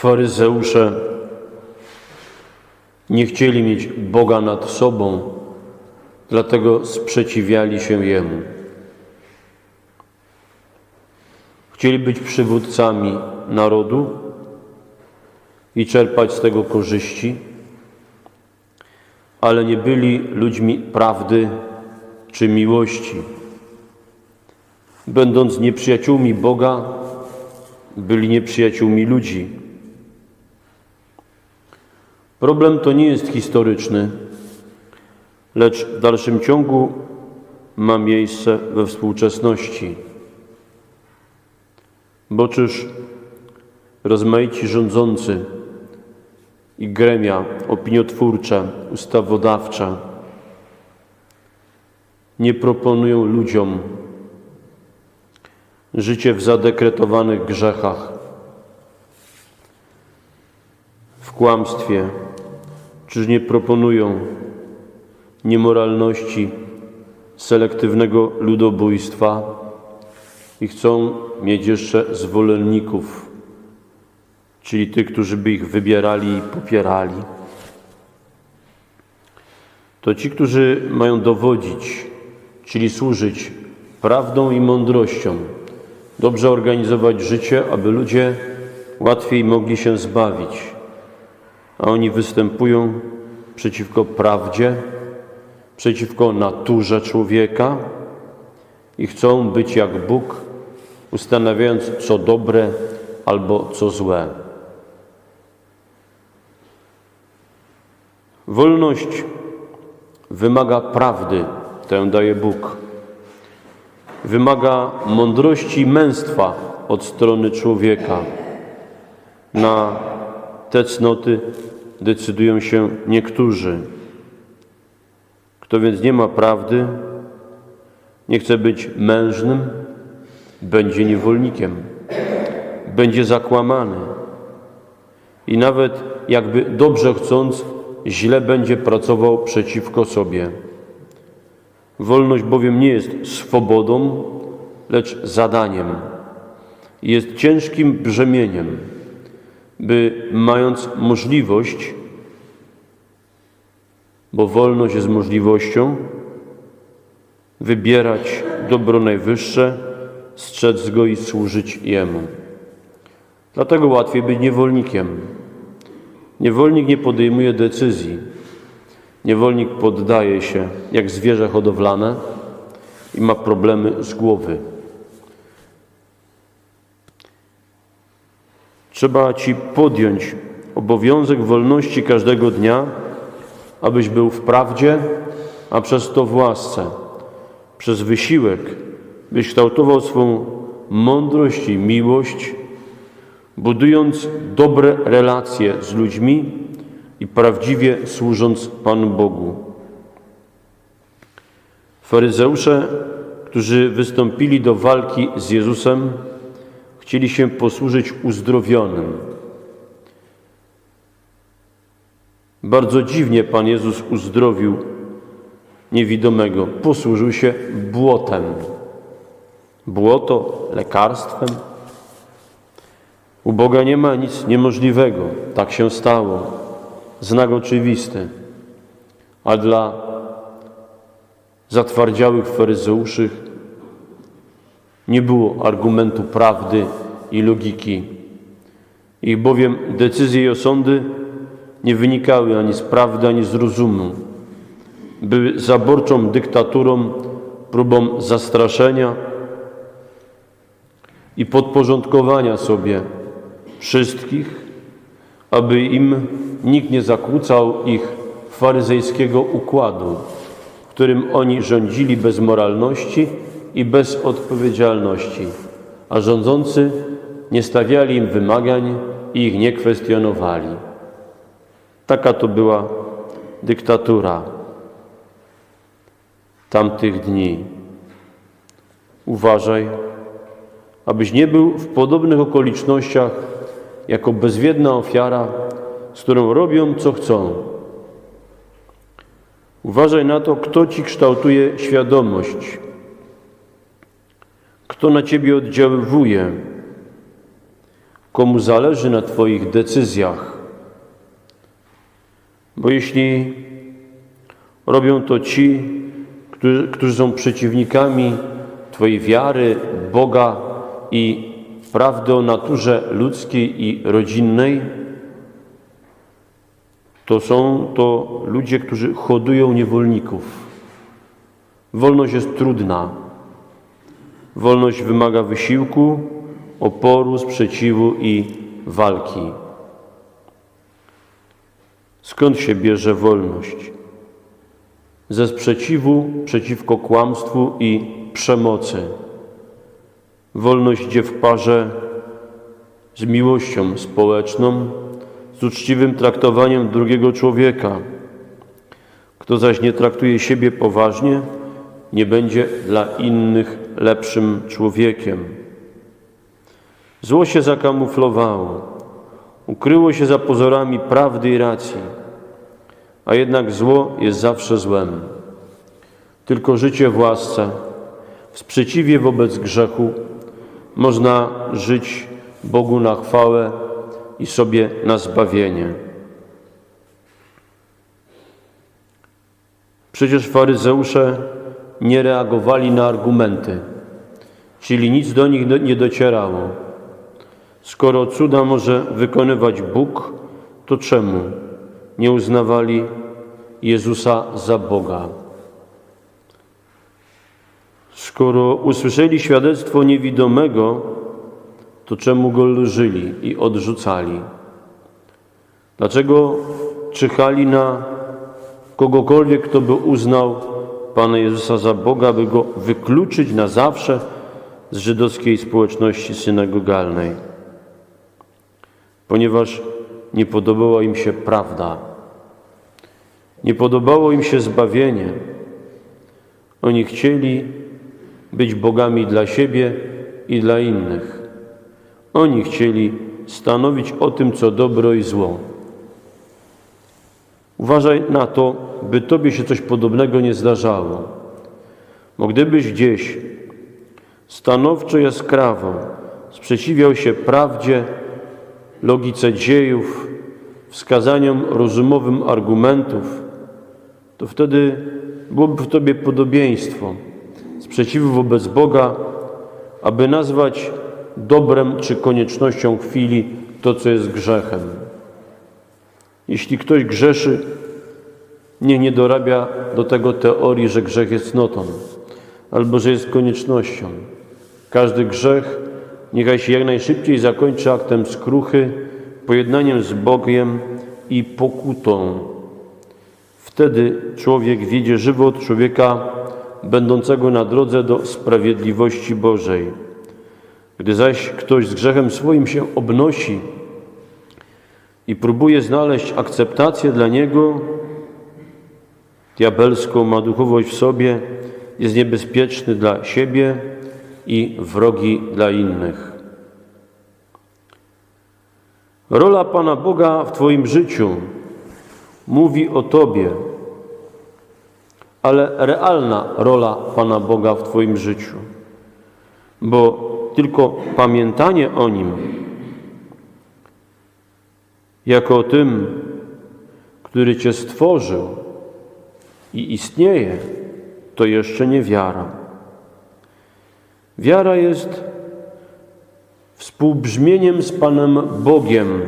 Faryzeusze nie chcieli mieć Boga nad sobą, dlatego sprzeciwiali się Jemu. Chcieli być przywódcami narodu i czerpać z tego korzyści, ale nie byli ludźmi prawdy czy miłości. Będąc nieprzyjaciółmi Boga, byli nieprzyjaciółmi ludzi. Problem to nie jest historyczny, lecz w dalszym ciągu ma miejsce we współczesności. Bo czyż rozmaici rządzący i gremia opiniotwórcze, ustawodawcze nie proponują ludziom życie w zadekretowanych grzechach, w kłamstwie, czyż nie proponują niemoralności, selektywnego ludobójstwa i chcą mieć jeszcze zwolenników, czyli tych, którzy by ich wybierali i popierali. To ci, którzy mają dowodzić, czyli służyć prawdą i mądrością, dobrze organizować życie, aby ludzie łatwiej mogli się zbawić, a oni występują przeciwko prawdzie, przeciwko naturze człowieka i chcą być jak Bóg, ustanawiając co dobre albo co złe. Wolność wymaga prawdy, tę daje Bóg. Wymaga mądrości i męstwa od strony człowieka. Na te cnoty decydują się niektórzy. Kto więc nie ma prawdy, nie chce być mężnym, będzie niewolnikiem, będzie zakłamany i nawet jakby dobrze chcąc, źle będzie pracował przeciwko sobie. Wolność bowiem nie jest swobodą, lecz zadaniem. Jest ciężkim brzemieniem, by mając możliwość, bo wolność jest możliwością, wybierać dobro najwyższe, strzec go i służyć Jemu. Dlatego łatwiej być niewolnikiem. Niewolnik nie podejmuje decyzji. Niewolnik poddaje się jak zwierzę hodowlane i ma problemy z głowy. Trzeba ci podjąć obowiązek wolności każdego dnia, abyś był w prawdzie, a przez to w łasce, przez wysiłek, byś kształtował swą mądrość i miłość, budując dobre relacje z ludźmi i prawdziwie służąc Panu Bogu. Faryzeusze, którzy wystąpili do walki z Jezusem, chcieli się posłużyć uzdrowionym. Bardzo dziwnie Pan Jezus uzdrowił niewidomego. Posłużył się błotem. Błoto lekarstwem. U Boga nie ma nic niemożliwego. Tak się stało. Znak oczywisty. A dla zatwardziałych faryzeuszych nie było argumentu prawdy i logiki. Ich bowiem decyzje i osądy nie wynikały ani z prawdy, ani z rozumu. Były zaborczą dyktaturą, próbą zastraszenia i podporządkowania sobie wszystkich, aby im nikt nie zakłócał ich faryzejskiego układu, w którym oni rządzili bez moralności i bez odpowiedzialności, a rządzący nie stawiali im wymagań i ich nie kwestionowali. Taka to była dyktatura tamtych dni. Uważaj, abyś nie był w podobnych okolicznościach jako bezwiedna ofiara, z którą robią co chcą. Uważaj na to, kto ci kształtuje świadomość, kto na ciebie oddziaływuje. Komu zależy na Twoich decyzjach. Bo jeśli robią to ci, którzy, którzy są przeciwnikami Twojej wiary, Boga i prawdy o naturze ludzkiej i rodzinnej, to są to ludzie, którzy hodują niewolników. Wolność jest trudna. Wolność wymaga wysiłku, oporu, sprzeciwu i walki. Skąd się bierze wolność? Ze sprzeciwu przeciwko kłamstwu i przemocy. Wolność idzie w parze z miłością społeczną, z uczciwym traktowaniem drugiego człowieka. Kto zaś nie traktuje siebie poważnie, nie będzie dla innych lepszym człowiekiem. Zło się zakamuflowało, ukryło się za pozorami prawdy i racji, a jednak zło jest zawsze złem. Tylko życie w łasce, w sprzeciwie wobec grzechu można żyć Bogu na chwałę i sobie na zbawienie. Przecież faryzeusze nie reagowali na argumenty, czyli nic do nich nie docierało. Skoro cuda może wykonywać Bóg, to czemu nie uznawali Jezusa za Boga? Skoro usłyszeli świadectwo niewidomego, to czemu go lżyli i odrzucali? Dlaczego czyhali na kogokolwiek, kto by uznał Pana Jezusa za Boga, by go wykluczyć na zawsze z żydowskiej społeczności synagogalnej? Ponieważ nie podobała im się prawda, nie podobało im się zbawienie. Oni chcieli być bogami dla siebie i dla innych. Oni chcieli stanowić o tym, co dobro i zło. Uważaj na to, by Tobie się coś podobnego nie zdarzało. Bo gdybyś gdzieś stanowczo jaskrawo sprzeciwiał się prawdzie, logice dziejów, wskazaniom rozumowym argumentów, to wtedy byłoby w Tobie podobieństwo sprzeciwu wobec Boga, aby nazwać dobrem czy koniecznością chwili to, co jest grzechem. Jeśli ktoś grzeszy, nie nie dorabia do tego teorii, że grzech jest notą albo że jest koniecznością. Każdy grzech niechaj się jak najszybciej zakończy aktem skruchy, pojednaniem z Bogiem i pokutą. Wtedy człowiek wiedzie żywot człowieka będącego na drodze do sprawiedliwości Bożej. Gdy zaś ktoś z grzechem swoim się obnosi i próbuje znaleźć akceptację dla niego, diabelską ma duchowość w sobie, jest niebezpieczny dla siebie i wrogi dla innych. Rola Pana Boga w Twoim życiu mówi o Tobie, ale realna rola Pana Boga w Twoim życiu, bo tylko pamiętanie o Nim jako o tym, który Cię stworzył i istnieje, to jeszcze nie wiara. Wiara jest współbrzmieniem z Panem Bogiem.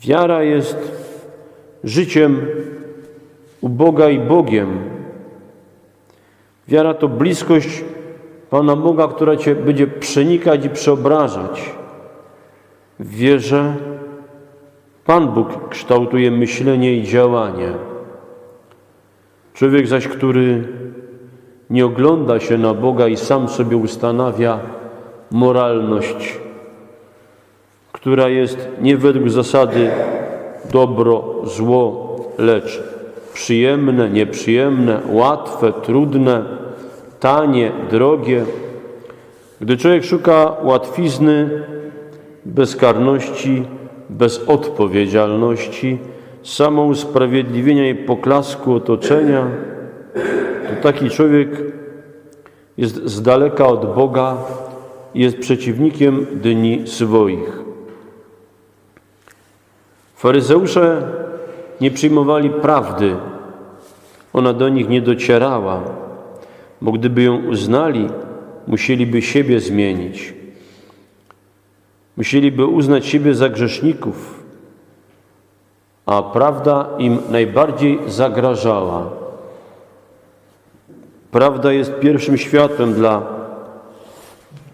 Wiara jest życiem u Boga i Bogiem. Wiara to bliskość Pana Boga, która Cię będzie przenikać i przeobrażać. W wierze Pan Bóg kształtuje myślenie i działanie. Człowiek zaś, który nie ogląda się na Boga i sam sobie ustanawia moralność, która jest nie według zasady dobro, zło, lecz przyjemne, nieprzyjemne, łatwe, trudne, tanie, drogie. Gdy człowiek szuka łatwizny, bezkarności, bezodpowiedzialności, samousprawiedliwienia i poklasku otoczenia, to taki człowiek jest z daleka od Boga i jest przeciwnikiem dni swoich. Faryzeusze nie przyjmowali prawdy, ona do nich nie docierała, bo gdyby ją uznali, musieliby siebie zmienić. Musieliby uznać siebie za grzeszników, a prawda im najbardziej zagrażała. Prawda jest pierwszym światłem dla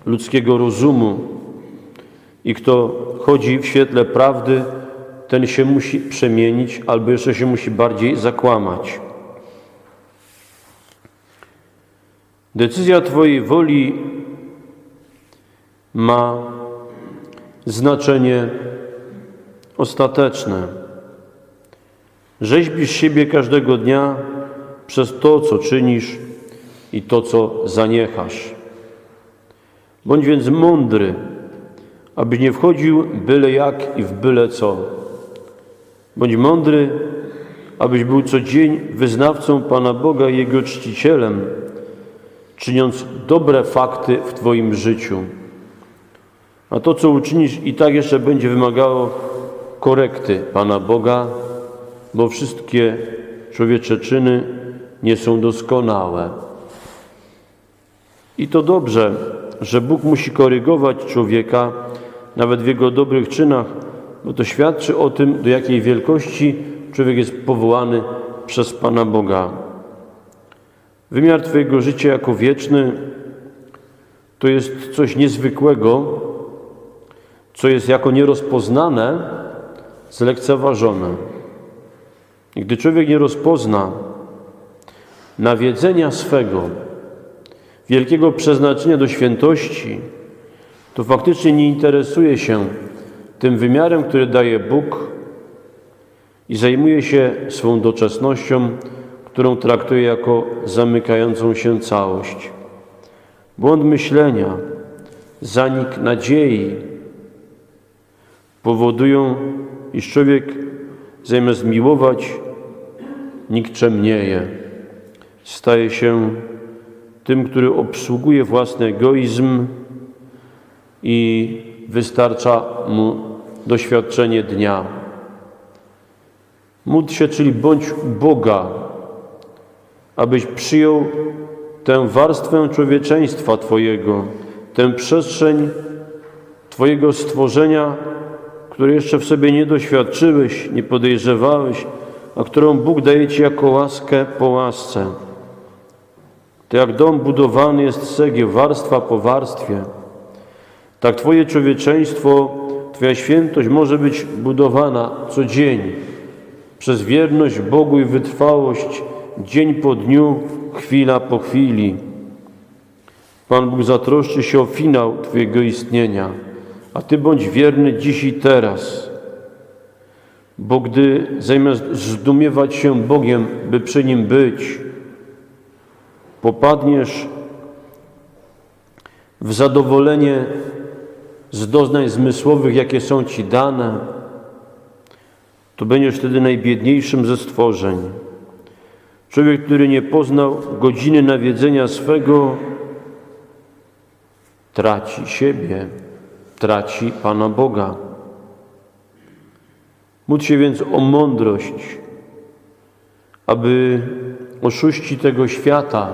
ludzkiego rozumu i kto chodzi w świetle prawdy, ten się musi przemienić albo jeszcze się musi bardziej zakłamać. Decyzja Twojej woli ma znaczenie ostateczne. Rzeźbisz siebie każdego dnia przez to, co czynisz i to, co zaniechasz. Bądź więc mądry, abyś nie wchodził byle jak i w byle co. Bądź mądry, abyś był co dzień wyznawcą Pana Boga i Jego czcicielem, czyniąc dobre fakty w Twoim życiu. A to, co uczynisz, i tak jeszcze będzie wymagało korekty Pana Boga, bo wszystkie człowiecze czyny nie są doskonałe. I to dobrze, że Bóg musi korygować człowieka, nawet w jego dobrych czynach, bo to świadczy o tym, do jakiej wielkości człowiek jest powołany przez Pana Boga. Wymiar Twojego życia jako wieczny to jest coś niezwykłego, co jest jako nierozpoznane, zlekceważone. I gdy człowiek nie rozpozna nawiedzenia swego, wielkiego przeznaczenia do świętości, to faktycznie nie interesuje się tym wymiarem, który daje Bóg i zajmuje się swą doczesnością, którą traktuje jako zamykającą się całość. Błąd myślenia, zanik nadziei powodują, iż człowiek zamiast miłować, nikczemnieje. Staje się tym, który obsługuje własny egoizm i wystarcza mu doświadczenie dnia. Módl się, czyli bądź Boga, abyś przyjął tę warstwę człowieczeństwa Twojego, tę przestrzeń Twojego stworzenia, której jeszcze w sobie nie doświadczyłeś, nie podejrzewałeś, a którą Bóg daje Ci jako łaskę po łasce. To jak dom budowany jest z cegieł, warstwa po warstwie, tak Twoje człowieczeństwo, Twoja świętość może być budowana co dzień przez wierność Bogu i wytrwałość dzień po dniu, chwila po chwili. Pan Bóg zatroszczy się o finał Twojego istnienia, a Ty bądź wierny dziś i teraz. Bo gdy zamiast zdumiewać się Bogiem, by przy Nim być, popadniesz w zadowolenie z doznań zmysłowych, jakie są Ci dane, to będziesz wtedy najbiedniejszym ze stworzeń. Człowiek, który nie poznał godziny nawiedzenia swego, traci siebie, traci Pana Boga. Módl się więc o mądrość, aby oszuści tego świata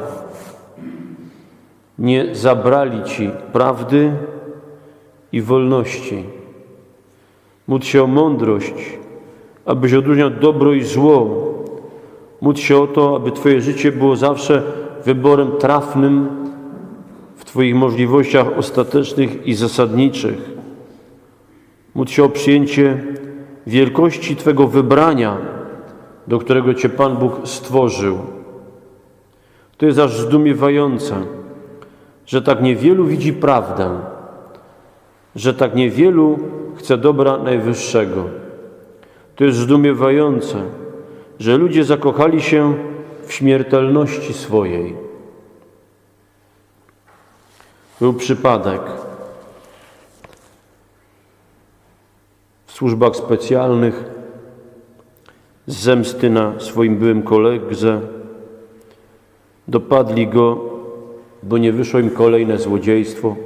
nie zabrali Ci prawdy i wolności. Módl się o mądrość, abyś odróżniał dobro i zło. Módl się o to, aby Twoje życie było zawsze wyborem trafnym w Twoich możliwościach ostatecznych i zasadniczych. Módl się o przyjęcie wielkości Twego wybrania, do którego Cię Pan Bóg stworzył. To jest aż zdumiewające, że tak niewielu widzi prawdę, że tak niewielu chce dobra najwyższego. To jest zdumiewające, że ludzie zakochali się w śmiertelności swojej. Był przypadek w służbach specjalnych z zemsty na swoim byłym kolegze. Dopadli go, bo nie wyszło im kolejne złodziejstwo.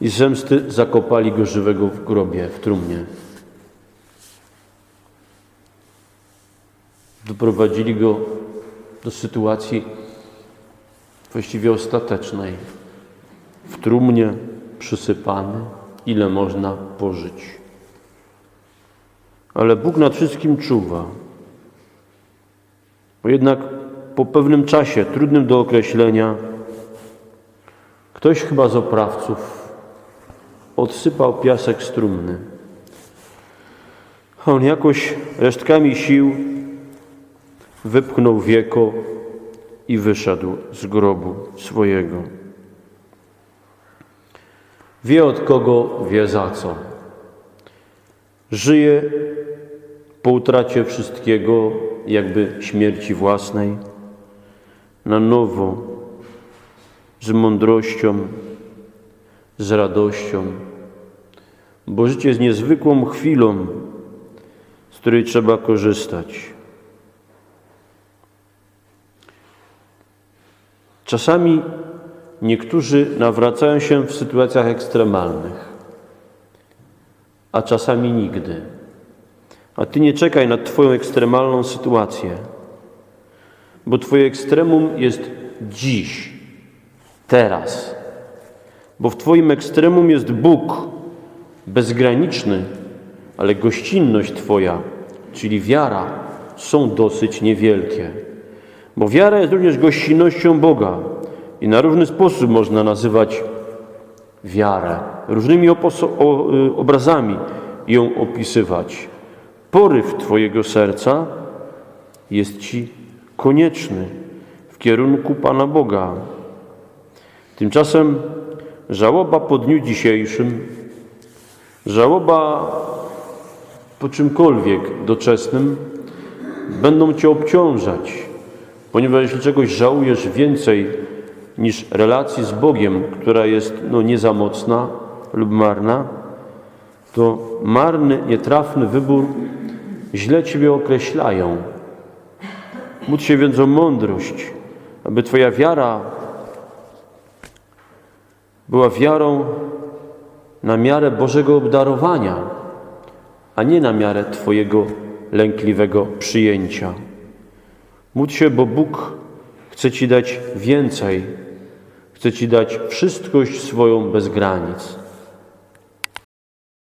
i zemsty zakopali go żywego w grobie, w trumnie. Doprowadzili go do sytuacji właściwie ostatecznej. W trumnie przysypany, ile można pożyć. Ale Bóg nad wszystkim czuwa. Bo jednak po pewnym czasie, trudnym do określenia, ktoś chyba z oprawców odsypał piasek z trumny. A on jakoś resztkami sił wypchnął wieko i wyszedł z grobu swojego. Wie od kogo, wie za co. Żyje po utracie wszystkiego, jakby śmierci własnej, na nowo, z mądrością, z radością, bo życie jest niezwykłą chwilą, z której trzeba korzystać. Czasami niektórzy nawracają się w sytuacjach ekstremalnych, a czasami nigdy. A ty nie czekaj na Twoją ekstremalną sytuację, bo Twoje ekstremum jest dziś, teraz. Bo w Twoim ekstremum jest Bóg bezgraniczny, ale gościnność Twoja, czyli wiara, są dosyć niewielkie. Bo wiara jest również gościnnością Boga i na różny sposób można nazywać wiarę, różnymi obrazami ją opisywać. Poryw Twojego serca jest Ci konieczny w kierunku Pana Boga. Tymczasem żałoba po dniu dzisiejszym, żałoba po czymkolwiek doczesnym będą Cię obciążać, ponieważ jeśli czegoś żałujesz więcej niż relacji z Bogiem, która jest no, nie mocna lub marna, to marny, nietrafny wybór źle Ciebie określają. Módl się więc o mądrość, aby Twoja wiara była wiarą na miarę Bożego obdarowania, a nie na miarę Twojego lękliwego przyjęcia. Módl się, bo Bóg chce Ci dać więcej, chce Ci dać wszystkość swoją bez granic.